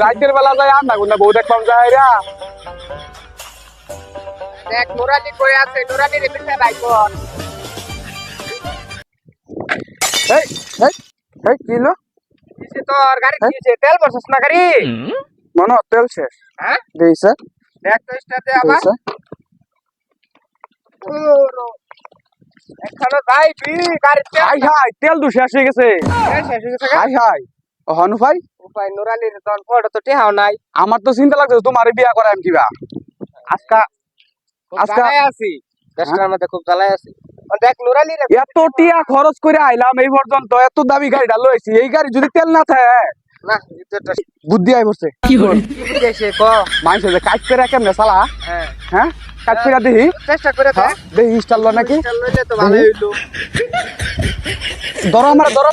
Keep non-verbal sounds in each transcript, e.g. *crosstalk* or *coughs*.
রাতের বেলা যায় আন্না গুন্না বউ দেখবাম যায় রা। দেখ কই আছে? নুরালি রে পিছে ভাই কর। এই এই এই কি হলো? তোর গাড়ি দিয়েছে তেল না গাড়ি? মনে তেল শেষ। হ্যাঁ? দিয়েছে। দেখ তো স্টাতে আবার। দিয়েছে। ওরো। এখানে যাই বি গাড়ি তেল হাই হাই তেল দু শেষ হয়ে গেছে। তেল শেষ হয়ে গেছে। হাই হাই। হনু ভাই? উপায় নুরালির তখন ফটো তো টেহাও নাই। আমার তো চিন্তা লাগছে তোমার বিয়া করাম কিবা। আজকা আজকা- আছি। দেশটার মধ্যে খুব জ্বালায় আছি। দেখ নুরালি রে এত টিয়া খরচ করে আইলাম এই পর্যন্ত এত দামি গাড়িটা লইছি এই গাড়ি যদি তেল না থাকে। না বুদ্ধি আই বসছে কি বুঝেছে ক মানুষ যে কাজ করে কেমনে চালা? হ্যাঁ। হ্যাঁ? কাজ করে দেখি চেষ্টা করে হ্যাঁ, দেখি স্টাল নাকি? তো ভালো হইল। ধরো আমার ধরো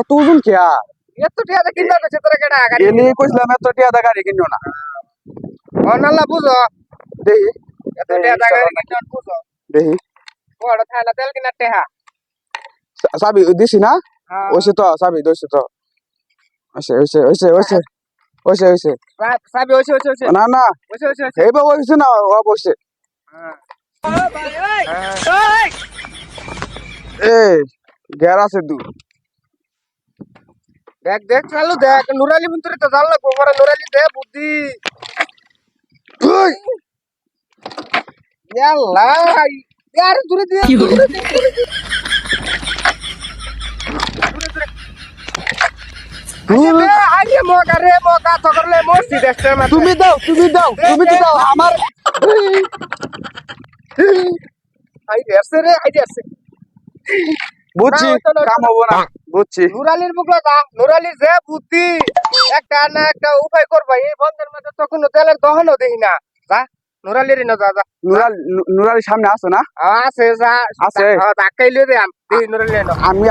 এত ওজন কে আর? এত টিয়া দে কিনবা কইছে তোরা কেডা গাড়ি এলি কইছিলাম এত টিয়া দা গাড়ি কিনো না। অনাল্লা বুঝো। দেখি এত টিয়া দা গাড়ি কিনবা বুঝো। দেখি বড় থানা তেল কিনা টেহা। সা- চাবি দিছি না? হ্যাঁ। তো চাবি দইছে তো। ওইসে ওইসে ওইসে ওইসে ওইসে ওইসে সাবি ওইছে ওইছে ওইছে না না। ওইছে ওইছে ওইছে এই বাবা ওইসে না ও বসে হ্যাঁ। এই গ্যার আছে দু। দেখ দেখ চালু দেখ। নুরালি ভিতরে তো জাল লাগবো পরে নুরালি দে বুদ্ধি। ওই ইয়াল্লা ইয়ার দূরে দিয়ে দূরে দূরে আইয়ে মগা রে মগা তো করলে মস্তি দেশটার মধ্যে তুমি দাও তুমি দাও তুমি তো দাও আমার আই দেশে রে আই দেশে বুঝছি না, ওটা না, কাম হব না। বুঝছি। নুরালির বুকলো যা নুরালির যে বুদ্ধি একটা না একটা উপায় করবা এই বন্ধের মধ্যে তো কোনো তেলের দহনও দেখি না। যা নুরালির না যা যা। নুরাল নুরালির সামনে আছে না। আছে যা আছে? ধাক্কাই লিয়ে দে আম। দেখি আমি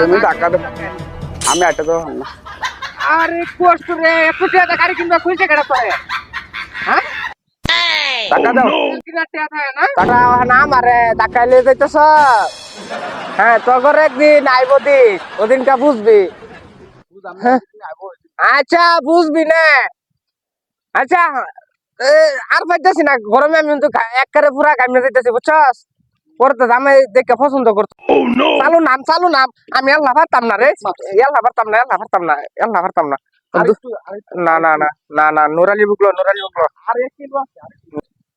তুমি ধাক্কা। আমি আটটা যাব না। আরে কষ্ট রে একটু টাকা গাড়ি কিনবা খুঁজছে কেডা পরে। হ্যাঁ? টাকা দাও। টাকা থাকে না? টাকা না মারে ধাক্কাই লিয়ে যাইতেছ? হ্যাঁ তোর একদিন আইব দিস ওদিনটা বুঝবি। হ্যাঁ। আচ্ছা বুঝবি না। আচ্ছা আর পাইতেছি না গরমে আমি কিন্তু একবারে পুরা গামিয়ে দিতেছি বুঝছস? তো দেখে পছন্দ করতো। চালু নাম চালু নাম। আমি পারতাম না রে। আল্লাহ পারতাম না পারতাম না পারতাম না। না না না না না নুরালি বুকলো নুরালি বুকলো।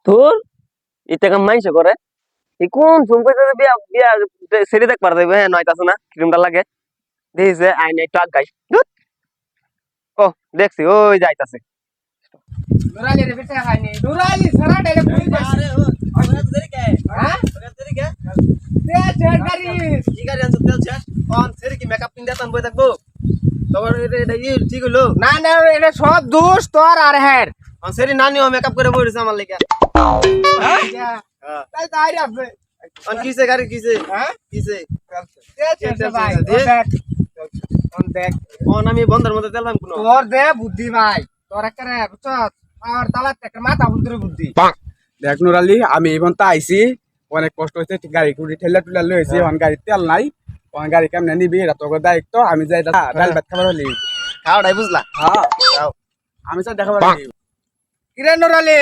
তোর? এটা কাম মাইছে করে? এই কোন সম্পর্কে বিয়া বিয়া সেরে দেখ হ্যাঁ নয়তাছে না ক্রিমটা লাগে। আইনে একটু আগাই। ও দেখছি ওই যাইতাছে। নুরালি রে বেটা খাইনি নুরালি সারা ডাইরে চেট গাড়ি না না এটা সব দোষ তোর আর হ্যার মেকআপ করে বইছে আমার লেগে তাই তো আইরা আছে অন কিসে গাড়ি কিসে হ্যাঁ কিসে চেট ভাই। ও অন দেখ অন আমি বন্ধের মধ্যে তেলাম কোন তোর দে বুদ্ধি ভাই তোর একটা রে আর তালাত একটা মাথা বুদ্ধি বুদ্ধি দেখ নুরালি আমি এই পর্যন্ত আইসি অনেক কষ্ট হয়েছে গাড়ি কুড়ি ঠেলা টুলা লয়েছি এখন গাড়ি তেল নাই। এখন গাড়ি কেমনে নিবি এটা তোর দায়িত্ব। আমি যাই দা- ডাল ভাত খাবার হলি। খাওয়াটাই বুঝলা। হ্যাঁ। আমি চাই দেখাবার কিরে নুরালি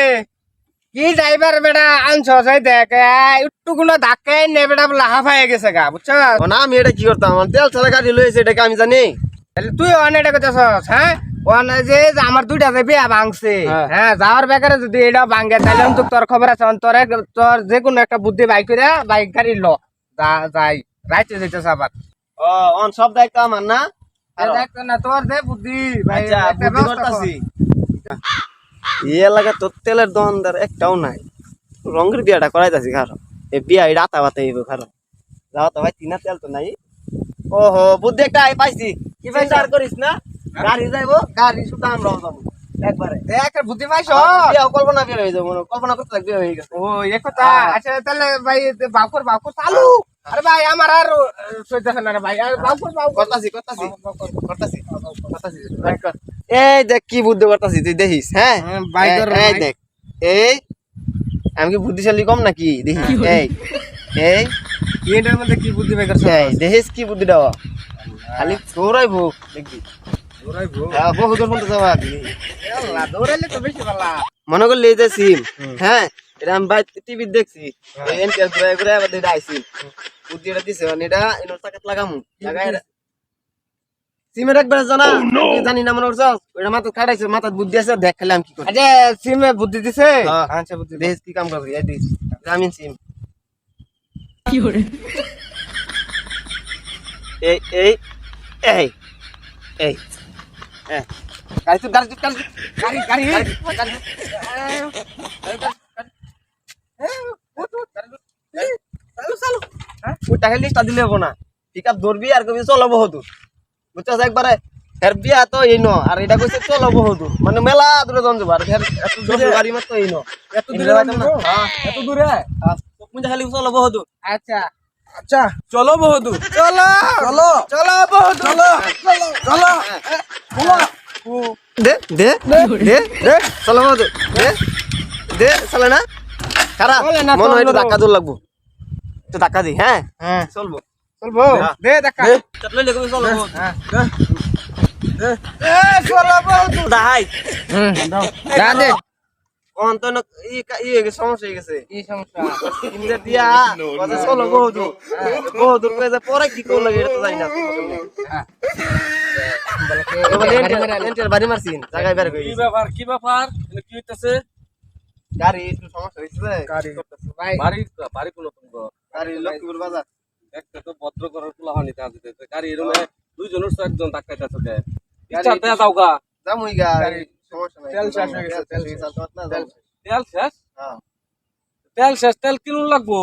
কি ড্রাইভার বেটা আনছস এই দেখ একটু কোনো ধাক্কাই নে বেটা বলে হাফ গেছে গা বুঝছস না আমি এটা কি করতাম? তেল ছাড়া গাড়ি লয়েছে এটাকে আমি জানি। তাহলে তুই অনেক করতেছস হ্যাঁ? ওয়ান যে আমার দুইটা যে বিয়া ভাঙছে হ্যাঁ। হ্যাঁ যাওয়ার বেকারে যদি এটা ভাঙে তাহলে অন্তত তোর খবর আছে তোর এক- তোর যে কোনো একটা বুদ্ধি বাইক করে বাইক গাড়ি ল। যাই রাইতে আবার। অন সব দায়িত্ব আমার না? এ না তোর যে বুদ্ধি ভাই আচ্ছা। করতাছি। এই এলাকা তোর তেলের দোকানদার একটাও নাই। রঙের বিয়াটা করাইতাছি খারো এই বিয়া এটা আতা বাতা হইব খারো যাও তো ভাই তিনা তেল তো নাই। ওহো বুদ্ধি একটা আই পাইছি। কি চিন্তা করিস না। গাড়ি যাইবো গাড়ি শুধু আমরাও যাব একবারে। একটা বুদ্ধি পাইছ? কল্পনা হয়ে যাব কল্পনা করতে লাগবে হয়ে গেছে। ও এ কথা? আচ্ছা তাহলে ভাই বাকুর চালু। আরে ভাই আমার আর সইতেছে না রে ভাই। আর বাকুর বাকুর করতাছি করতাছি। করতাছি। করতাছি এই দেখ কি বুদ্ধি করতাছি তুই দেখিস হ্যাঁ? হ্যাঁ, ভাই এই-। দেখ এই আমি কি বুদ্ধিশালী কম নাকি? দেখি এই এই। এটার মধ্যে কি বুদ্ধি দেখিস কি বুদ্ধি দেওয়া খালি দৌড়াইবো দেখবি। হ্যাঁ পর্যন্ত যাওয়া আগে। দৌড়াইলে তো বেশি ভালো মনে করলি এই যে সিম হ্যাঁ এটা আমি বাইরে টিভি দেখছি। এনটিআর ঘুরে ঘুরে আবার এটা আইসি। বুদ্ধি এটা দিছে মানে এটা এনোর টাকাত লাগামু। লাগাই সিমের একবার জানা? জানি না মনে করছ? ওটা মাথা কাটাইছে মাথা বুদ্ধি আছে দেখ খেলে আমি কি করি। আরে সিমে বুদ্ধি দিছে? হ্যাঁ, আচ্ছা বুদ্ধি কি কাম করবি এই দিস গ্রামীণ সিম। এই এই এই এই এই। গাড়ি তো গাড়ি গাড়ি গাড়ি গাড়ি টাকা লিস্টটা দিলে না পিক আপ ধরবি আর কবি চলো বহুত বুঝছস একবারে এর বিয়া তো এই ন আর এটা কইছে চলো বহুত মানে মেলা দূরে জন যাব আর এর এত দূরে গাড়ি মাত্র এই ন এত দূরে? হ্যাঁ এত দূরে মুঝে খালি চলো বহুত আচ্ছা আচ্ছা। চলো বহুদূর চলো। চলো। চলো বহুদূর চলো। চলো। চলো। দে দে দে। দে চলো বহুত দে দে চলে না খারাপ চলে মনে হয় ধাক্কা দূর লাগবো। তো ধাক্কা দি হ্যাঁ? হ্যাঁ। চলবো। চলবো। দে দেখা চলে লেগে চলো হ্যাঁ। এ চলো বহুদূর দাহাই হুম যা দে। অন্তন ই ই সমস্যা হয়ে গেছে। কি সমস্যা? দিয়া *laughs* কথা চলো বহুদূর। বহুদূর কয়ে পরে কি করল এটা তো জানি না এবার লেন্টের- লেন্টের বাড়ি মারছিন জায়গায় বের করে কি ব্যাপার কি ব্যাপার? এখানে কি হইতেছে? গাড়ি একটু সমস্যা হয়েছে গাড়ি ভাই। বাড়ি বাড়ি কোন গাড়ি লক্ষ্মীপুর বাজার। একটা তো ভদ্র করার পোলা হানি তা দিতেছে গাড়ি এরমে দুইজন একজন ধাক্কাইতেছে গাড়ি- ইচ্ছা দেয়া দাও গা। যামুই গা। সমস্যা নাই তেল শেষ হয়ে গেছে, তেল তেল শেষ। তেল শেষ? তেল কিনুন লাগবো।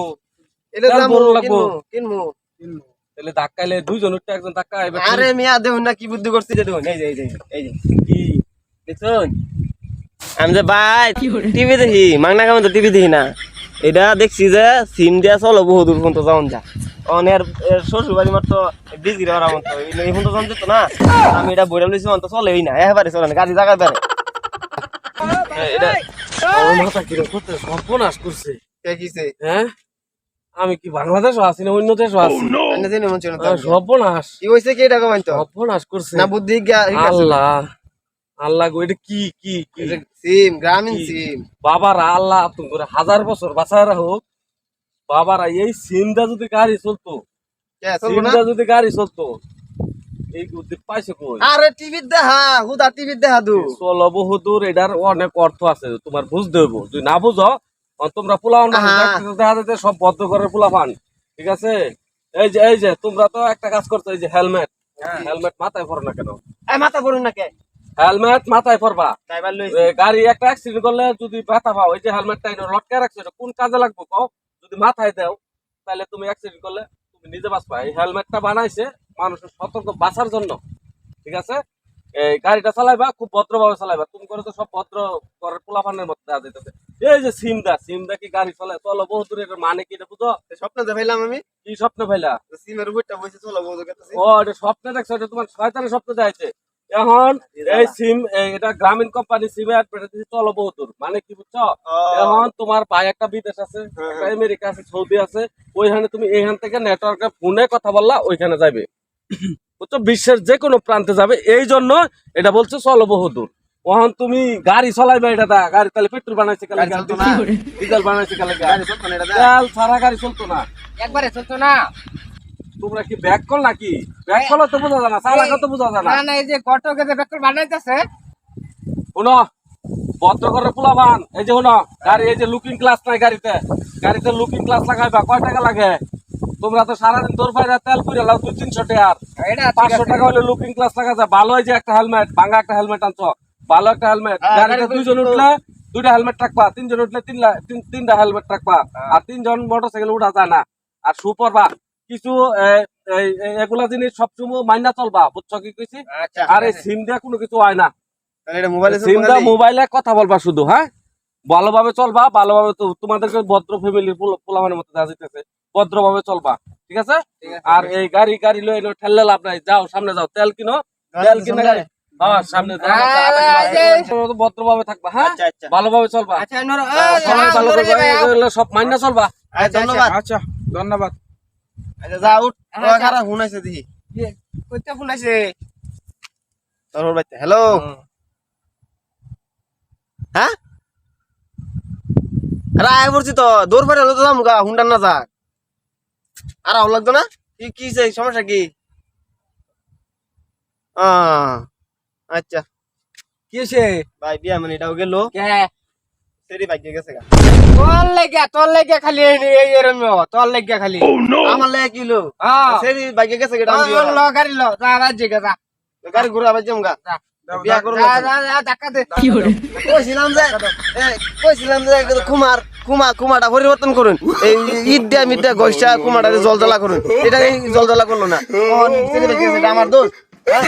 এলে তেল যামু ভরো লাগবো। কিনমু কিনমু তাহলে ধাক্কাইলে দুইজন উঠতে একজন ধাক্কা আরে মিয়া দেখুন না কি বুদ্ধি করছি যে দেখুন। এই যে এই যে এই যে। কি? দেখুন। আমি যে ভাই টিভি দেখি মাংনা কামে তো টিভি দেখি না। এটা দেখছি যে সিম দিয়া চলো বহু দূর পর্যন্ত যাওন যা। অনের শ্বশুর বাড়ি মাত্র ব্রিজ গিরে ওরা মতো। এই পর্যন্ত যেত না। আমি এটা বইরা লইছি অন্ত চলেই না। এবারে চলে না গাড়ি জায়গা বেড়ে এটা আমার মাথা কীরকম করতে সর্বনাশ করছে। কে কিছে? হ্যাঁ? আমি কি বাংলাদেশও আছি না অন্য দেশও আছি? এনে জেনে মন ছিল না। আহ, সর্বনাশ। কি হইছে কি সর্বনাশ করছে। না বুদ্ধি আল্লাহ। আল্লাহ গো এটা কি কি সিম গ্রামীণ সিম। বাবারা আল্লাহ তুমি হাজার বছর বাঁচায় রাখুক বাবারা এই সিমটা যদি গাড়ি চলতো কে সিমটা যদি গাড়ি চলতো এই বুদ্ধি পাইছে কই? আরে টিভি দেখা হুদা টিভি দেখা দু। চলো এটার অনেক অর্থ আছে তোমার বুঝতে হইব। যদি না বুঝো তোমরা আহা। দেখা যাচ্ছে সব বদ্ধ করে পোলাপান ঠিক আছে? এই যে এই যে তোমরা তো একটা কাজ করছ এই যে হেলমেট। হেলমেট মাথায় পরো না কেন? মাথা না হেলমেট মাথায় পরবা। গাড়ি একটা অ্যাক্সিডেন্ট করলে যদি ব্যথা পাও এই যে হেলমেটটা এটা লটকে রাখছো এটা কোন কাজে লাগবে কও? যদি মাথায় দাও তাহলে তুমি অ্যাক্সিডেন্ট করলে তুমি নিজে বাঁচবা। এই হেলমেটটা বানাইছে মানুষের সতর্ক বাঁচার জন্য। ঠিক আছে? এই গাড়িটা চালাইবা খুব ভদ্রভাবে চালাইবা। তুমি করে তো সব ভদ্র করে পোলাপানের মধ্যে দেওয়া যেতেছে এই যে সিমদা সিমদা কি গাড়ি চলে? চলো বহু দূরে মানে কি এটা বুঝো? স্বপ্ন দেখাইলাম আমি। কি স্বপ্ন ভাইলা সিমের উপরটা বসে চলো ও এটা স্বপ্নে দেখছ এটা তোমার শয়তানের স্বপ্ন দেখাইছে। এখন এই সিম এটা গ্রামীণ কোম্পানি সিমে অ্যাডভার্টাইজ চলো বহুদূর মানে কি বুঝছ? এখন তোমার ভাই একটা বিদেশ আছে হ্যাঁ, আমেরিকা আছে সৌদি আছে। ওইখানে তুমি এইখান থেকে নেটওয়ার্কে ফোনে কথা বললা ওইখানে যাবে *coughs* বুঝছ বিশ্বের যে কোনো প্রান্তে যাবে এই জন্য এটা বলছে চলো বহুদূর ওখান তুমি গাড়ি চলাইবে এটা দা গাড়ি তাহলে পেট্রোল বানাইছে কালে। *laughs* ডিজেল বানাইছে কালে তেল সারা গাড়ি চলতো না। একবারে চলতো না। তোমরা কি ব্যাক কল নাকি? ব্যাক কল তো বোঝা যায় না চালাকা তো বোঝা যায় না। না এই যে ঘটকে যে বেকল বানাইতেছে। শুনো ভদ্র করে পোলাবান এই যে শুনো গাড়ি এই যে লুকিং ক্লাস নাই গাড়িতে। গাড়িতে লুকিং ক্লাস লাগাইবা কয় টাকা লাগে? তোমরা তো সারাদিন তোর ফাইরা তেল করে লাও দুই তিনশো টাকার এটা পাঁচশো টাকা হলে লুকিং ক্লাস লাগা যায় ভালো হয় যে একটা হেলমেট ভাঙা একটা হেলমেট আনছো ভালো একটা হেলমেট হ্যাঁ, গাড়িতে দুইজন উঠলে দুইটা হেলমেট রাখবা তিনজন উঠলে তিন তিন- তিনটা হেলমেট রাখবা। আর তিনজন মোটর সাইকেল উঠা যায় না। আর শু পরবা। কিছু এগুলা জিনিস সবসময় মাইনা চলবা বুঝছ কি কইছি? আচ্ছা। আর এই সিম দিয়ে কোনো কিছু হয় না। তাহলে এটা মোবাইলে কথা বলবা শুধু হ্যাঁ? ভালোভাবে চলবা ভালোভাবে তোমাদেরকে ভদ্র ফ্যামিলির পোলামানের মতো দেওয়া যেতেছে। ভদ্রভাবে চলবা ঠিক আছে? আর এই গাড়ি গাড়ি লয়ে এনে ঠেললে লাভ নাই যাও সামনে যাও। তেল কিনো? তেল কিনে গাড়ি হ্যাঁ সামনে যাও ভদ্রভাবে থাকবা হ্যাঁ? আচ্ছা আচ্ছা। ভালোভাবে চলবা। আচ্ছা ভালো করবা সব মাইনা চলবা। আচ্ছা ধন্যবাদ। আচ্ছা ধন্যবাদ। আচ্ছা যা উঠ। ও খারাপ হুনাইছে দেখি। কইতে ফোন আছে তোর বাড়িতে হ্যালো? হ্যাঁ? আরে আয় পড়ছি তো দৌড় ফেরে হলো তো হুন্ডার না যাক। আর আও লাগতো না? কি কি সেই সমস্যা কি? আচ্ছা। কি হইছে? ভাই বিয়া মানে এটাও গেল সেরি ভাগ্য গেছে গা। তোর লেগে তোর লেগে খালি এই এই এরম তোর লেগে খালি। আমার লেগে কিলো সেরি ভাগ্য গেছে গা ল ল গাড়ি ল যা রাজ্যে গে যা। গাড়ি ঘুরা বাজাম গা। বিয়া করো যা যা যা ধাক্কা দে। কইছিলাম যে এ, কইছিলাম যে কুমার কুমা, কুমাটা পরিবর্তন করুন। এই ঈদ দিয়া মিডা গইসা কুমাটা জল করুন। এটা জল জ্বালা করল না। আমার দোষ। হ্যাঁ?